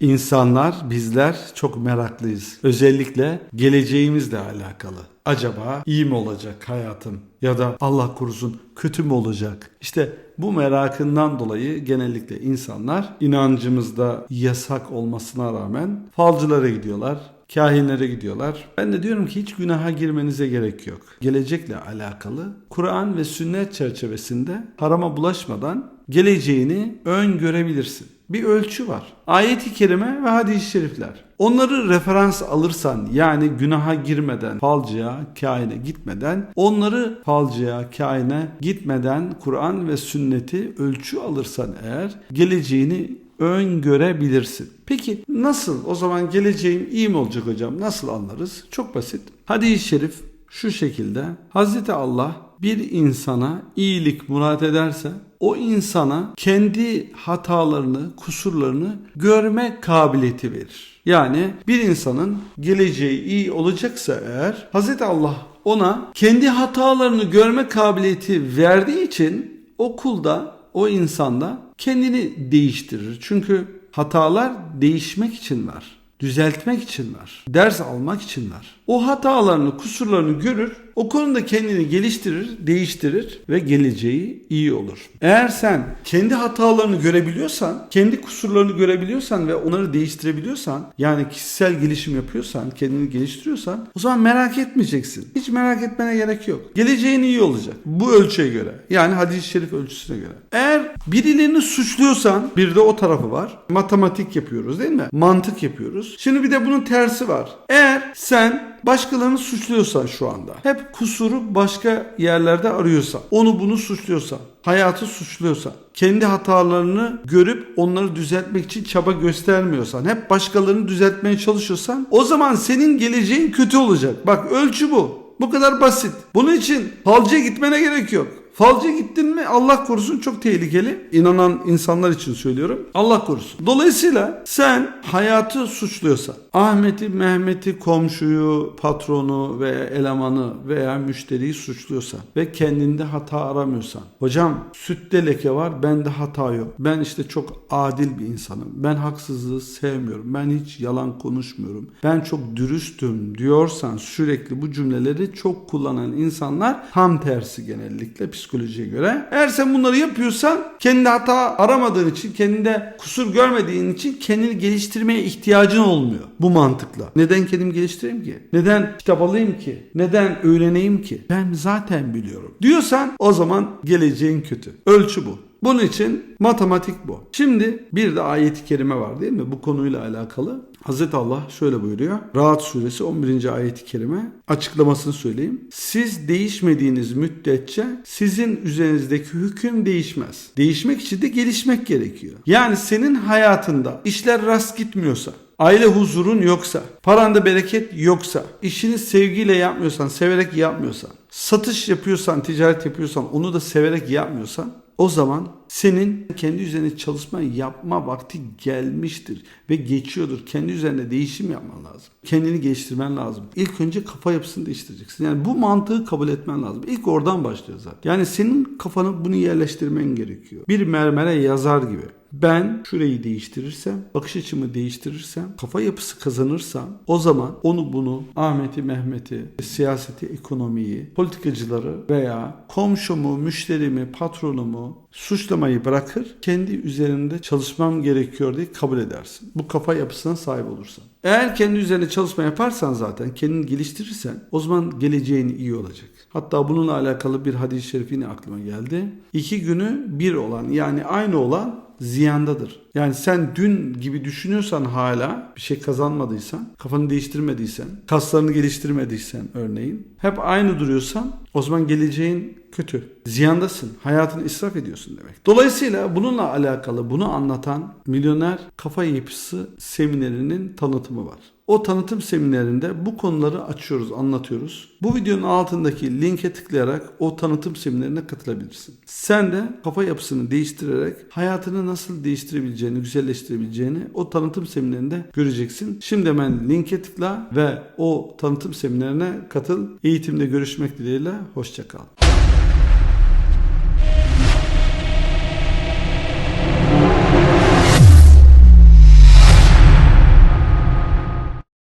İnsanlar, bizler çok meraklıyız. Özellikle geleceğimizle alakalı. Acaba iyi mi olacak hayatım? Ya da Allah korusun kötü mü olacak? İşte bu merakından dolayı genellikle insanlar inancımızda yasak olmasına rağmen falcılara gidiyorlar, kahinlere gidiyorlar. Ben de diyorum ki hiç günaha girmenize gerek yok. Gelecekle alakalı Kur'an ve sünnet çerçevesinde harama bulaşmadan geleceğini öngörebilirsin. Bir ölçü var. Ayet-i kerime ve hadis-i şerifler. Onları referans alırsan yani günaha girmeden, falcıya, kaine gitmeden, onları falcıya, kaine gitmeden Kur'an ve sünneti ölçü alırsan eğer geleceğini öngörebilirsin. Peki nasıl? O zaman geleceğim iyi mi olacak hocam? Nasıl anlarız? Çok basit. Hadis-i şerif şu şekilde. Hazreti Allah bir insana iyilik murat ederse o insana kendi hatalarını, kusurlarını görme kabiliyeti verir. Yani bir insanın geleceği iyi olacaksa eğer Hazreti Allah ona kendi hatalarını görme kabiliyeti verdiği için o kulda, o insanda kendini değiştirir. Çünkü hatalar değişmek için var. Düzeltmek için var. Ders almak için var. O hatalarını, kusurlarını görür, o konuda kendini geliştirir, değiştirir ve geleceği iyi olur. Eğer sen kendi hatalarını görebiliyorsan, kendi kusurlarını görebiliyorsan ve onları değiştirebiliyorsan, yani kişisel gelişim yapıyorsan, kendini geliştiriyorsan o zaman merak etmeyeceksin. Hiç merak etmene gerek yok. Geleceğin iyi olacak. Bu ölçüye göre. Yani hadis-i şerif ölçüsüne göre. Eğer birilerini suçluyorsan, bir de o tarafı var. Matematik yapıyoruz değil mi? Mantık yapıyoruz. Şimdi bir de bunun tersi var. Eğer sen başkalarını suçluyorsan şu anda, hep kusuru başka yerlerde arıyorsan, onu bunu suçluyorsan, hayatı suçluyorsan, kendi hatalarını görüp onları düzeltmek için çaba göstermiyorsan, hep başkalarını düzeltmeye çalışıyorsan, o zaman senin geleceğin kötü olacak. Bak ölçü bu. Bu kadar basit. Bunun için falcıya gitmene gerek yok. Falcıya gittin mi Allah korusun çok tehlikeli. İnanan insanlar için söylüyorum. Allah korusun. Dolayısıyla sen hayatı suçluyorsan, Ahmet'i, Mehmet'i, komşuyu, patronu veya elemanı veya müşteriyi suçluyorsan ve kendinde hata aramıyorsan. Hocam sütte leke var, bende hata yok. Ben işte çok adil bir insanım. Ben haksızlığı sevmiyorum. Ben hiç yalan konuşmuyorum. Ben çok dürüstüm diyorsan sürekli bu cümleleri çok kullanan insanlar tam tersi genellikle psikolojiye göre. Eğer sen bunları yapıyorsan kendi hata aramadığın için, kendinde kusur görmediğin için kendini geliştirmeye ihtiyacın olmuyor bu mantıkla. Neden kendimi geliştireyim ki? Neden kitap alayım ki? Neden öğreneyim ki? Ben zaten biliyorum. Diyorsan o zaman geleceğin kötü. Ölçü bu. Bunun için matematik bu. Şimdi bir de ayet-i kerime var değil mi? Bu konuyla alakalı. Hazreti Allah şöyle buyuruyor. Rahat suresi 11. ayet-i kerime. Açıklamasını söyleyeyim. Siz değişmediğiniz müddetçe sizin üzerinizdeki hüküm değişmez. Değişmek için de gelişmek gerekiyor. Yani senin hayatında işler rast gitmiyorsa, aile huzurun yoksa, paranda bereket yoksa, işini sevgiyle yapmıyorsan, severek yapmıyorsan, satış yapıyorsan, ticaret yapıyorsan, onu da severek yapmıyorsan, o zaman senin kendi üzerine çalışma yapma vakti gelmiştir ve geçiyordur. Kendi üzerine değişim yapman lazım. Kendini geliştirmen lazım. İlk önce kafa yapısını değiştireceksin. Yani bu mantığı kabul etmen lazım. İlk oradan başlıyor zaten. Yani senin kafanı bunu yerleştirmen gerekiyor. Bir mermere yazar gibi. Ben şurayı değiştirirsem, bakış açımı değiştirirsem, kafa yapısı kazanırsam o zaman onu bunu Ahmet'i, Mehmet'i, siyaseti, ekonomiyi, politikacıları veya komşumu, müşterimi, patronumu suçlamayı bırakır, kendi üzerinde çalışmam gerekiyor diye kabul edersin. Bu kafa yapısına sahip olursan. Eğer kendi üzerine çalışma yaparsan zaten, kendini geliştirirsen o zaman geleceğin iyi olacak. Hatta bununla alakalı bir hadis-i şerif yine aklıma geldi. İki günü bir olan yani aynı olan ziyandadır. Yani sen dün gibi düşünüyorsan hala bir şey kazanmadıysan, kafanı değiştirmediysen, kaslarını geliştirmediysen örneğin, hep aynı duruyorsan o zaman geleceğin kötü. Ziyandasın. Hayatını israf ediyorsun demek. Dolayısıyla bununla alakalı bunu anlatan Milyoner Kafa Yapısı seminerinin tanıtımı var. O tanıtım seminerinde bu konuları açıyoruz, anlatıyoruz. Bu videonun altındaki linke tıklayarak o tanıtım seminerine katılabilirsin. Sen de kafa yapısını değiştirerek hayatını nasıl değiştirebileceğini, güzelleştirebileceğini o tanıtım seminerinde göreceksin. Şimdi hemen linke tıkla ve o tanıtım seminerine katıl. Eğitimde görüşmek dileğiyle. Hoşçakal.